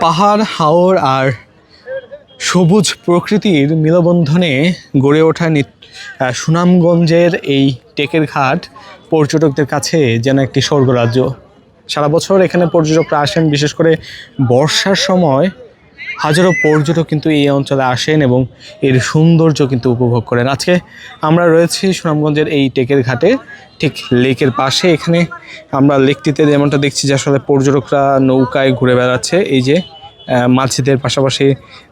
পাহাড়, হাওর আর সবুজ প্রকৃতির মিলবন্ধনে গড়ে ওঠা সুনামগঞ্জের এই টেকের ঘাট পর্যটকদের কাছে যেন একটি স্বর্গরাজ্য। সারা বছর এখানে পর্যটকরা আসেন, বিশেষ করে বর্ষার সময়। হাজারো পর্যটক কিন্তু এই অঞ্চলে আসেন এবং এর সৌন্দর্য কিন্তু উপভোগ করেন। আজকে আমরা রয়েছি সুনামগঞ্জের এই টেকের ঘাটে ঠিক লেকের পাশে। এখানে আমরা লেকটিতে যেমনটা দেখছি যে আসলে পর্যটকরা নৌকায় ঘুরে বেড়াচ্ছে। এই যে মাঝিদের পাশাপাশি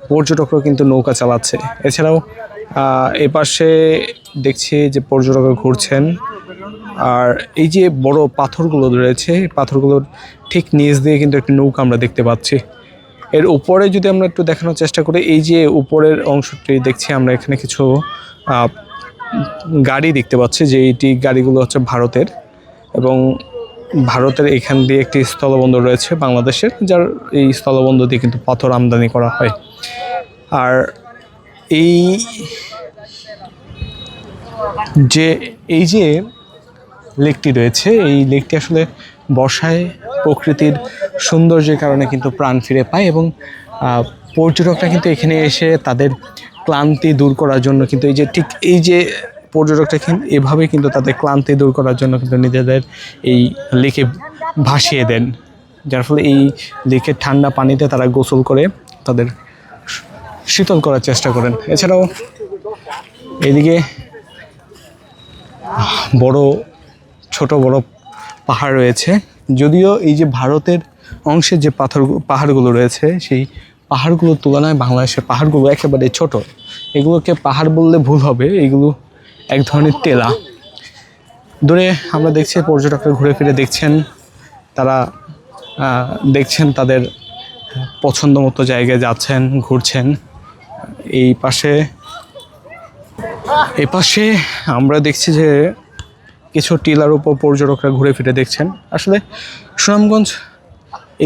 পর্যটকরাও কিন্তু নৌকা চালাচ্ছে। এছাড়াও আহ, এ পাশে দেখছি যে পর্যটকরা ঘুরছেন। আর এই যে বড় পাথরগুলো রয়েছে পাথরগুলোর ঠিক নিচ দিয়ে কিন্তু একটি নৌকা আমরা দেখতে পাচ্ছি। এর উপরে যদি আমরা একটু দেখানোর চেষ্টা করি, এই যে উপরের অংশটি দেখছি, আমরা এখানে কিছু গাড়ি দেখতে পাচ্ছি, যে এইটি গাড়িগুলো হচ্ছে ভারতের এবং ভারতের এখান দিয়ে একটি স্থলবন্দর রয়েছে বাংলাদেশের, যার এই স্থলবন্দর দিয়ে কিন্তু পাথর আমদানি করা হয়। আর এই যে এই যে লেকটি রয়েছে, এই লেকটি আসলে বর্ষায় প্রকৃতির সৌন্দর্যের কারণে কিন্তু প্রাণ ফিরে পায় এবং পর্যটকরা কিন্তু এখানে এসে তাদের ক্লান্তি দূর করার জন্য কিন্তু এই যে ঠিক এই যে পর্যটকরা কিন্তু এভাবে কিন্তু তাদের ক্লান্তি দূর করার জন্য কিন্তু নিজেদের এই লেকে ভাসিয়ে দেন। যার ফলে এই লেকের ঠান্ডা পানিতে তারা গোসল করে তাদের শীতল করার চেষ্টা করেন। এছাড়াও এদিকে বড়, ছোট বড় পাহাড় রয়েছে। যদিও এই যে ভারতের অংশের যে পাথর পাহাড়গুলো রয়েছে, সেই পাহাড়গুলোর তুলনায় বাংলাদেশের পাহাড়গুলো একেবারে ছোট। এগুলোকে পাহাড় বললে ভুল হবে, এগুলো এক ধরনের টেলা। দূরে আমরা দেখছি পর্যটকরা ঘুরে ফিরে দেখছেন, তারা দেখছেন তাদের পছন্দ মতো জায়গায় যাচ্ছেন, ঘুরছেন। এই পাশে এ পাশে আমরা দেখছি যে কিছু টিলার উপর পর্যটকরা ঘুরে ফিরে দেখছেন। আসলে সুনামগঞ্জ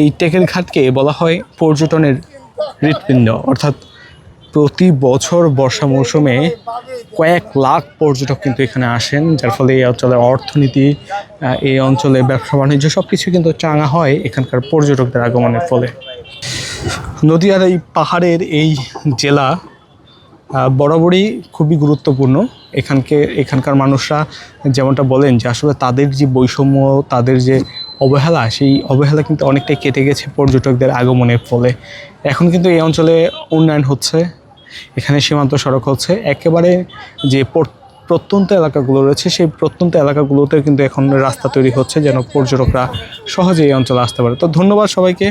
এই টেকের ঘাটকে বলা হয় পর্যটনের হৃৎপিণ্ড। অর্থাৎ প্রতি বছর বর্ষা মৌসুমে কয়েক লাখ পর্যটক কিন্তু এখানে আসেন, যার ফলে এই অঞ্চলের অর্থনীতি এই অঞ্চলে ব্যবসা বাণিজ্য সব কিছু কিন্তু চাঙা হয় এখানকার পর্যটকদের আগমনের ফলে। নদীয়ার এই পাহাড়ের এই জেলা বরাবরই খুবই গুরুত্বপূর্ণ। এখানকে, এখানকার মানুষরা যেমনটা বলেন যে আসলে তাদের যে বৈষম্য, তাদের যে অবহেলা, সেই অবহেলা কিন্তু অনেকটাই কেটে গেছে পর্যটকদের আগমনের ফলে। এখন কিন্তু এই অঞ্চলে উন্নয়ন হচ্ছে, এখানে সীমান্ত সড়ক হচ্ছে। একেবারে যে প্রত্যন্ত এলাকাগুলো রয়েছে, সেই প্রত্যন্ত এলাকাগুলোতে কিন্তু এখন রাস্তা তৈরি হচ্ছে যেন পর্যটকরা সহজে এই অঞ্চলে আসতে পারে। তো ধন্যবাদ সবাইকে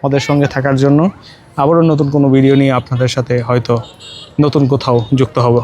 আমাদের সঙ্গে থাকার জন্য। আবারও নতুন কোনো ভিডিও নিয়ে আপনাদের সাথে হয়তো নতুন কোথাও যুক্ত হব।